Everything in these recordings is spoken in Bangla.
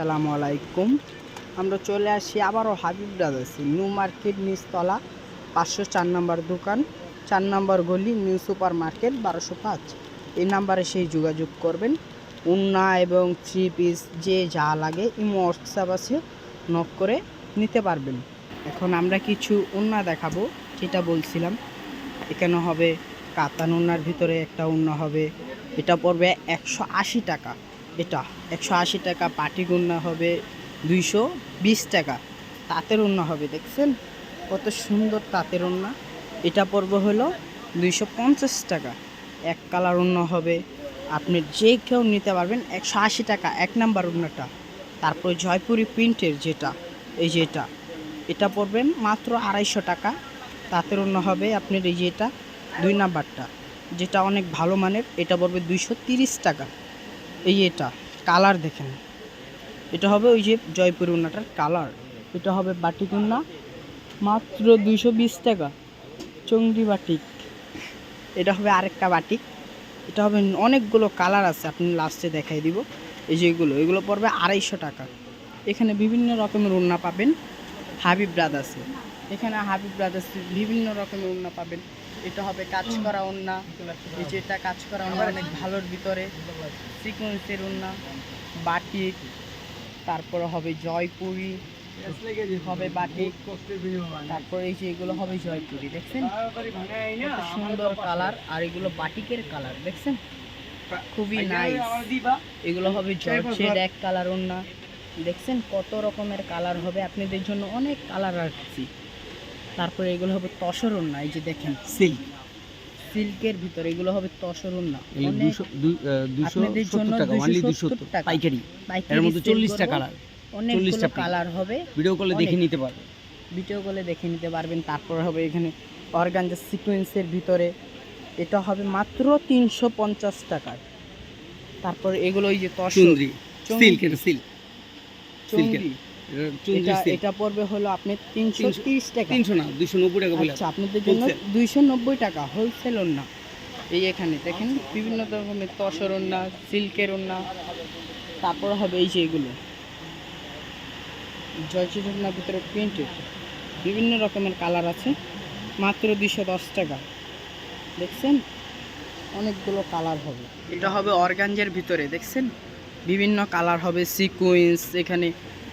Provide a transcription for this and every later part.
আসসালামু আলাইকুম। আমরা চলে আসি আবারও হাবিব ব্রাদার্সে নিউ মার্কেট নিচতলা পাঁচশো চার নম্বর দোকান, চার নম্বর গলি নিউ সুপার মার্কেট বারোশো পাঁচ। এই নাম্বারে সেই যোগাযোগ করবেন। উন্না এবং থ্রি পিস যে যা লাগে, ইমো হোয়াটসঅ্যাপ আছে নক করে নিতে পারবেন। এখন আমরা কিছু উন্না দেখাবো, যেটা বলছিলাম। এখানে হবে কাতান উন্নার ভিতরে একটা উন্না হবে। এটা পড়বে একশো আশি টাকা। এটা একশো আশি টাকা পাটি গুন্না হবে দুইশো বিশ টাকা। তাঁতের উন্না হবে, দেখছেন? কত সুন্দর তাঁতের উন্না। এটা পড়বে হলো দুইশো পঞ্চাশ টাকা। এক কালার উন্ন হবে। আপনি যে কেউ নিতে পারবেন একশো আশি টাকা, এক নাম্বার উন্নাটা। তারপরে জয়পুরি প্রিন্টের যেটা, এই যে এটা। এটা পড়বেন মাত্র আড়াইশো টাকা। তাঁতের উন্ন হবে আপনার এই যে এটা, দুই নাম্বারটা। যেটা অনেক ভালো মানের, এটা পড়বে দুইশো তিরিশ টাকা। এই এটা, কালার দেখেন। এটা হবে ওই যে জয়পুরি উন্নাটার কালার। এটা হবে বাটিক উন্না, মাত্র দুইশো বিশ টাকা। চঙ্গি বাটিক। এটা হবে আরেকটা বাটিক। এটা হবে অনেকগুলো কালার আছে, আপনি লাস্টে দেখাই দিব। এই যে এগুলো এগুলো পড়বে আড়াইশো টাকা। এখানে বিভিন্ন রকমের উন্না পাবেন। হাবিব ব্রাদার্সে এখানে হাবিব ব্রাদার্সে বিভিন্ন রকমের উন্না পাবেন। এটা হবে কাজ করা যে এটা কাজ করা উন্না অনেক ভালোর ভিতরে। সিকোয়েন্সের উন্না বাটিক তারপরে হবে জয়পুরি। হবে বাটিক তারপরে এই যে এগুলো হবে জয়পুরি দেখছেন? সুন্দর কালার। আর এগুলো বাটিকের কালার দেখছেন? খুবই নাইস এগুলো হবে জর্জের এক কালার ওন্না দেখছেন কত রকমের কালার হবে। আপনাদের জন্য অনেক কালার রাখছি। তারপরে এগুলো হবে তসর এই যে দেখেন সিল্ক। সিল্কের ভিতরে এগুলো হবে তসর দুশো আপনাদের জন্য টাকা 270 দুশো টাকা। পাইকারি। এর মধ্যে চল্লিশটা কালার অনেকগুলো 40টা কালার হবে। ভিডিও কলে দেখে নিতে পারবে। ভিডিও কলে দেখে নিতে পারবেন। তারপর হবে এখানে অর্গানজা সিকোয়েন্সের ভিতরে। এটা হবে মাত্র তিনশো পঞ্চাশ টাকায় তারপর এগুলো ওই যে তসর চুন্দ্রি। চুন্দ্রি। সিল্ক। এটা সিল্ক সিল্কের। এটা এটা পড়বে হলো আপনি তিনশো তিরিশ টাকা। তিনশো না দুশো নব্বই টাকা আচ্ছা আপনাদের জন্য। দুইশো নব্বই টাকা হোলসেল ওন্না এই এখানে দেখেন বিভিন্ন রকমের তসর ওন্না সিল্কের ওন্না তারপর হবে এই যে এগুলো। জয়চিত ওন্নার ভিতরে প্রিন্টেড বিভিন্ন রকমের কালার আছে মাত্র দুইশো দশ টাকা। দেখছেন? অনেকগুলো কালার হবে। এটা হবে অর্গানজের ভিতরে দেখছেন? বিভিন্ন কালার হবে সিকুয়েন্স এখানে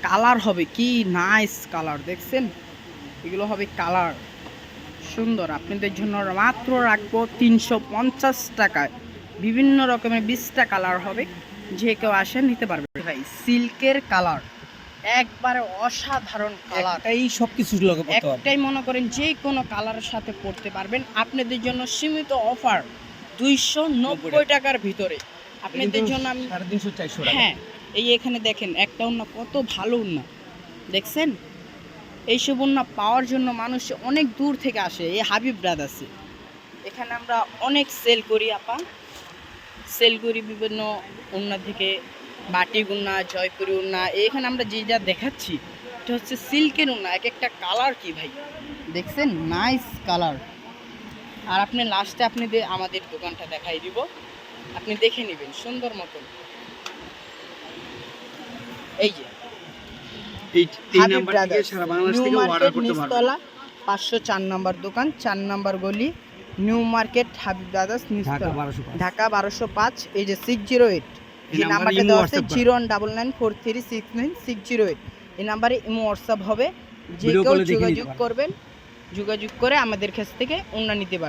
কালার হবে কি নাইস কালার দেখছেন? এগুলো হবে কালার। সুন্দর আপনাদের জন্য মাত্র রাখব তিনশো পঞ্চাশ টাকায়। বিভিন্ন রকমের বিশটা কালার হবে যে কেউ আসে নিতে পারবে ভাই সিল্কের কালার একবারে অসাধারণ কালার। এই সব কিছু একটাই মনে করেন যে কোনো কালারের সাথে পড়তে পারবেন। আপনাদের জন্য সীমিত অফার দুইশো নব্বই টাকার ভিতরে। আপনাদের জন্য আমি হ্যাঁ এই এখানে দেখেন, একটা উন্না কত ভালো উন্না। দেখছেন? এইসব উন্না পাওয়ার জন্য মানুষ অনেক দূর থেকে আসে, এই হাবিব ব্রাদার্সে এখানে আমরা অনেক সেল করি, আপা। সেল করি বিভিন্ন উন্না থেকে বাটি উন্না, জয়পুরি উন্না। এখানে আমরা যে যা দেখাচ্ছি, এটা হচ্ছে সিল্কের উন্না, এক একটা কালার কি ভাই? দেখছেন? নাইস কালার আর আপনি লাস্টে আপনি আমাদের দোকানটা দেখাই দিব। আপনি দেখে নেবেন, সুন্দর মতন। এই যে। এই এই নাম্বার থেকে সারা বাংলাদেশ থেকে অর্ডার করতে পারবে। পাঁচশো চার নম্বর দোকান চার নম্বর গলি নিউ মার্কেট হাবিব ঢাকা বারোশো পাঁচ। এই যে সিক্স জিরো এইট এই যে নাম্বারটা দেওয়া আছে। Zero one double nine four three six nine six zero eight এই নাম্বারে ইমো হোয়াটসঅ্যাপ হবে। যে কেউ যোগাযোগ করবেন যোগাযোগ করে আমাদের কাছ থেকে অন্য নিতে পারবেন।